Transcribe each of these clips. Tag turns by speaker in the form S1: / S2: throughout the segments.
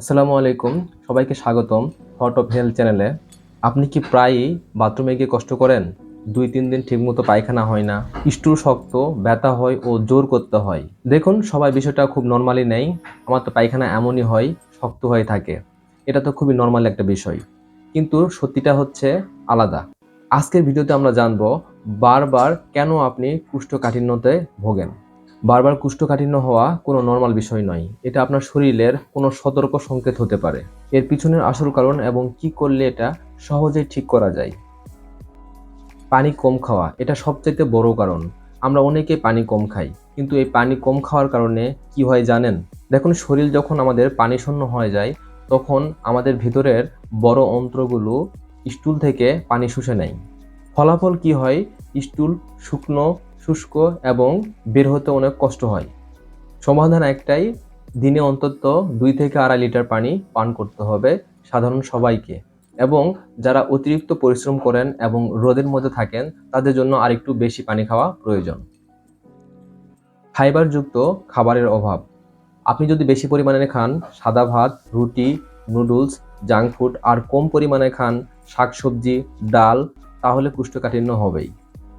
S1: আসসালামু আলাইকুম, সবাইকে স্বাগতম থট অফ হেলথ চ্যানেলে আপনি কি প্রায়ই বাথরুমে গিয়ে কষ্ট করেন? দুই, তিন দিন ঠিকমতো পায়খানা হয় না, স্টুল শক্ত, ব্যথা হয় ও জোর করতে হয়। দেখুন, সবাই বিষয়টা খুব নর্মালি নেই, আমার তো পায়খানা এমনই হয়, শক্ত হয়ে থাকে। এটা তো খুবই নর্মাল একটা বিষয়। কিন্তু সত্যিটা হচ্ছে আলাদা। আজকের ভিডিওতে আমরা জানব বারবার কেন আপনি কুষ্ঠকাঠিন্যতে ভোগেন। বারবার কুষ্ঠকাঠিন্য হওয়া কোনো নর্মাল বিষয় নয়। এটা আপনার শরীরের কোনো সতর্ক সংকেত হতে পারে। এর পিছনের আসল কারণ এবং কি করলে এটা সহজেই ঠিক করা যায়। পানি কম খাওয়া, এটা সবচাইতে বড় কারণ। আমরা অনেকে পানি কম খাই, কিন্তু এই পানি কম খাওয়ার কারণে কি হয় জানেন? দেখুন, শরীর যখন আমাদের পানি শূন্য হয়ে যায়, তখন আমাদের ভিতরের বড় অন্ত্রগুলো স্টুল থেকে পানি শুষে নেয়। ফলাফল কি হয়? স্টুল শুকনো শুষ্ক এবং বের হতে অনেক কষ্ট হয়। সমাধান একটাই, দিনে অন্তত দুই থেকে আড়াই লিটার পানি পান করতে হবে সাধারণ সবাইকে। এবং যারা অতিরিক্ত পরিশ্রম করেন এবং রোদের মধ্যে থাকেন, তাদের জন্য আরেকটু বেশি পানি খাওয়া প্রয়োজন। ফাইবারযুক্ত খাবারের অভাব। আপনি যদি বেশি পরিমাণে খান, সাদা ভাত, রুটি, নুডলস, জাঙ্ক ফুড আর কম পরিমাণে খান, শাকসবজি, ডাল, তাহলে কুষ্ঠকাঠিন্য হবেই।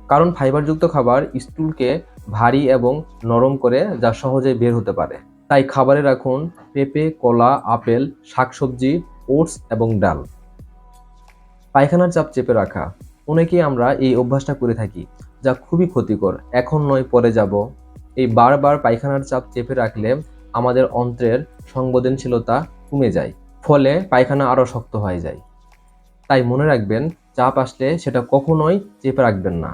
S1: কারণ ফাইবারযুক্ত খাবার স্টুলকে ভারী এবং নরম করে যা সহজে বের হতে পারে। তাই খাবারে রাখুন পেঁপে, কলা, আপেল, শাকসবজি, ওটস এবং ডাল। পায়খানার চাপ চেপে রাখা। অনেকেই আমরা এই অভ্যাসটা করে থাকি, যা খুবই ক্ষতিকর। এখন নয়, পরে যাব। এই বারবার পায়খানার চাপ চেপে রাখলে আমাদের অন্ত্রের সংবেদনশীলতা কমে যায়, ফলে পায়খানা আরও শক্ত হয়ে যায়। তাই মনে রাখবেন, চাপ আসলে সেটা কখনোই চেপে রাখবেন না।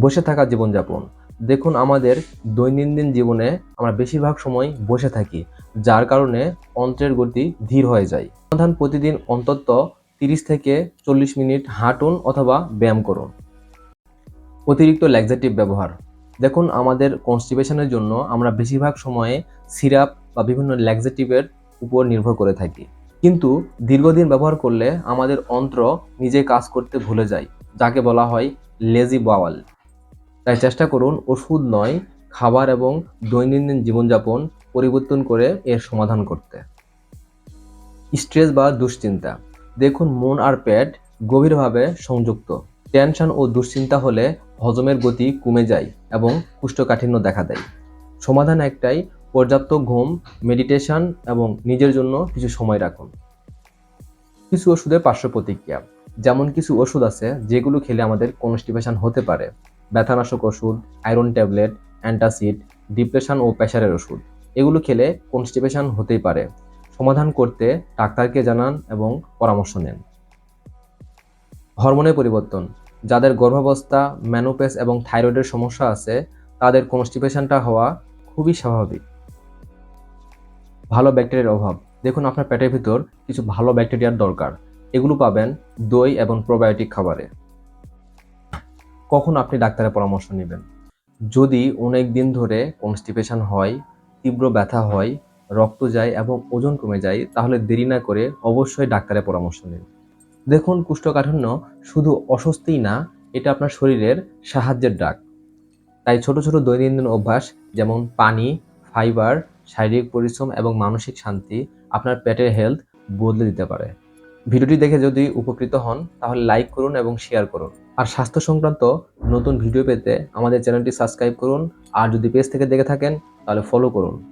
S1: বসে থাকা জীবনযাপন। দেখুন আমাদের দৈনন্দিন জীবনে আমরা বেশিরভাগ সময় বসে থাকি, যার কারণে অন্ত্রের গতি ধীর হয়ে যায়। সমাধান প্রতিদিন অন্তত তিরিশ থেকে চল্লিশ মিনিট হাঁটুন অথবা ব্যায়াম করুন। অতিরিক্ত ল্যাক্সেটিভ ব্যবহার। দেখুন আমাদের কনস্টিপেশনের জন্য আমরা বেশিরভাগ সময়ে সিরাপ বা বিভিন্ন ল্যাক্সেটিভের উপর নির্ভর করে থাকি। কিন্তু দীর্ঘদিন ব্যবহার করলে আমাদের অন্ত্র নিজে কাজ করতে ভুলে যায়, যাকে বলা হয় লেজি বাওয়াল তাই চেষ্টা করুন ওষুধ নয়, খাবার এবং দৈনন্দিন জীবনযাপন পরিবর্তন করে এর সমাধান করতে। স্ট্রেস বা দুশ্চিন্তা। দেখুন মন আর পেট গভীরভাবে সংযুক্ত। টেনশন ও দুশ্চিন্তা হলে হজমের গতি কমে যায় এবং কুষ্ঠকাঠিন্য দেখা দেয়। সমাধান একটাই, পর্যাপ্ত ঘুম, মেডিটেশন এবং নিজের জন্য কিছু সময় রাখুন। কিছু ওষুধের পার্শ্ব প্রতিক্রিয়া। যেমন কিছু ওষুধ আছে যেগুলো খেলে আমাদের কনস্টিপেশন হতে পারে। ব্যথানাশক ওষুধ আয়রন ট্যাবলেট অ্যান্টাসিড ডিপ্রেশন ও প্রেশারের ওষুধ। এগুলো খেলে কনস্টিপেশন হতেই পারে। সমাধান করতে ডাক্তারকে জানান এবং পরামর্শ নেন। হরমোনের পরিবর্তন। যাদের গর্ভাবস্থা ম্যানোপেস এবং থাইরয়েডের সমস্যা আছে, তাদের কনস্টিপেশনটা হওয়া খুবই স্বাভাবিক। ভালো ব্যাকটেরিয়ার অভাব। দেখুন আপনার পেটের ভিতর কিছু ভালো ব্যাকটেরিয়ার দরকার। এগুলো পাবেন দই এবং প্রোবায়োটিক খাবারে। কখন আপনি ডাক্তারের পরামর্শ নেবেন। যদি অনেক দিন ধরে কনস্টিপেশন হয়, তীব্র ব্যথা হয়, রক্ত যায় এবং ওজন কমে যায়, তাহলে দেরি না করে অবশ্যই ডাক্তারের পরামর্শ নিন। দেখুন, কুষ্ঠকাঠিন্য শুধু অস্বস্তিই না, এটা আপনার শরীরের সাহায্যের ডাক। তাই ছোট ছোট দৈনন্দিন অভ্যাস যেমন পানি, ফাইবার, শারীরিক পরিশ্রম এবং মানসিক শান্তি আপনার পেটের হেলথ বদলে দিতে পারে। ভিডিওটি দেখে যদি উপকৃত হন, তাহলে লাইক করুন এবং শেয়ার করুন। আর স্বাস্থ্য সংক্রান্ত নতুন ভিডিও পেতে আমাদের চ্যানেলটি সাবস্ক্রাইব করুন। আর যদি পেজ থেকে দেখে থাকেন, তাহলে ফলো করুন।